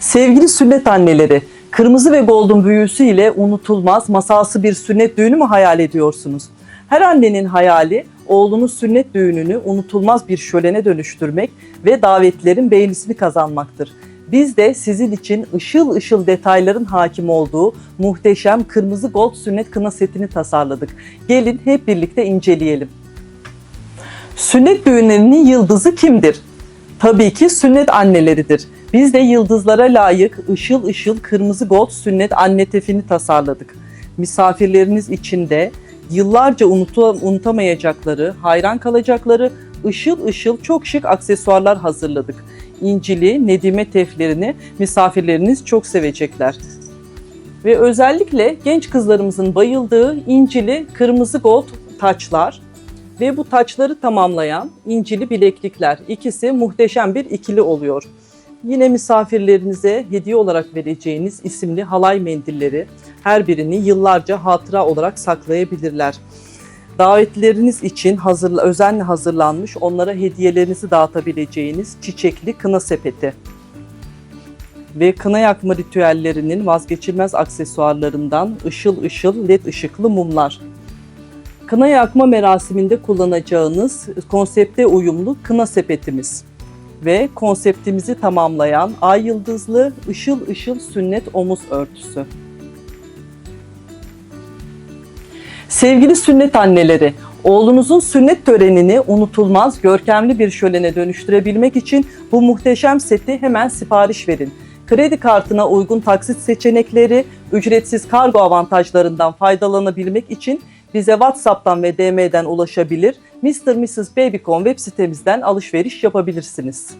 Sevgili sünnet anneleri, kırmızı ve golden büyüsüyle unutulmaz masalsı bir sünnet düğünü mü hayal ediyorsunuz? Her annenin hayali oğlunun sünnet düğününü unutulmaz bir şölene dönüştürmek ve davetlerin beğenisini kazanmaktır. Biz de sizin için ışıl ışıl detayların hakim olduğu muhteşem kırmızı gold sünnet kına setini tasarladık. Gelin hep birlikte inceleyelim. Sünnet düğünlerinin yıldızı kimdir? Tabii ki sünnet anneleridir. Biz de yıldızlara layık ışıl ışıl kırmızı gold sünnet anne tefini tasarladık. Misafirleriniz için de yıllarca unutamayacakları, hayran kalacakları ışıl ışıl çok şık aksesuarlar hazırladık. İncili, Nedime teflerini misafirleriniz çok sevecekler. Ve özellikle genç kızlarımızın bayıldığı incili kırmızı gold taçlar ve bu taçları tamamlayan incili bileklikler. İkisi muhteşem bir ikili oluyor. Yine misafirlerinize hediye olarak vereceğiniz isimli halay mendilleri her birini yıllarca hatıra olarak saklayabilirler. Davetleriniz için hazır, özenle hazırlanmış onlara hediyelerinizi dağıtabileceğiniz çiçekli kına sepeti ve kına yakma ritüellerinin vazgeçilmez aksesuarlarından ışıl ışıl led ışıklı mumlar. Kına yakma merasiminde kullanacağınız konsepte uyumlu kına sepetimiz ve konseptimizi tamamlayan ay yıldızlı ışıl ışıl sünnet omuz örtüsü. Sevgili sünnet anneleri, oğlunuzun sünnet törenini unutulmaz, görkemli bir şölene dönüştürebilmek için bu muhteşem seti hemen sipariş verin. Kredi kartına uygun taksit seçenekleri, ücretsiz kargo avantajlarından faydalanabilmek için bize WhatsApp'tan ve DM'den ulaşabilir, Mr. Mrs. Babycon web sitemizden alışveriş yapabilirsiniz.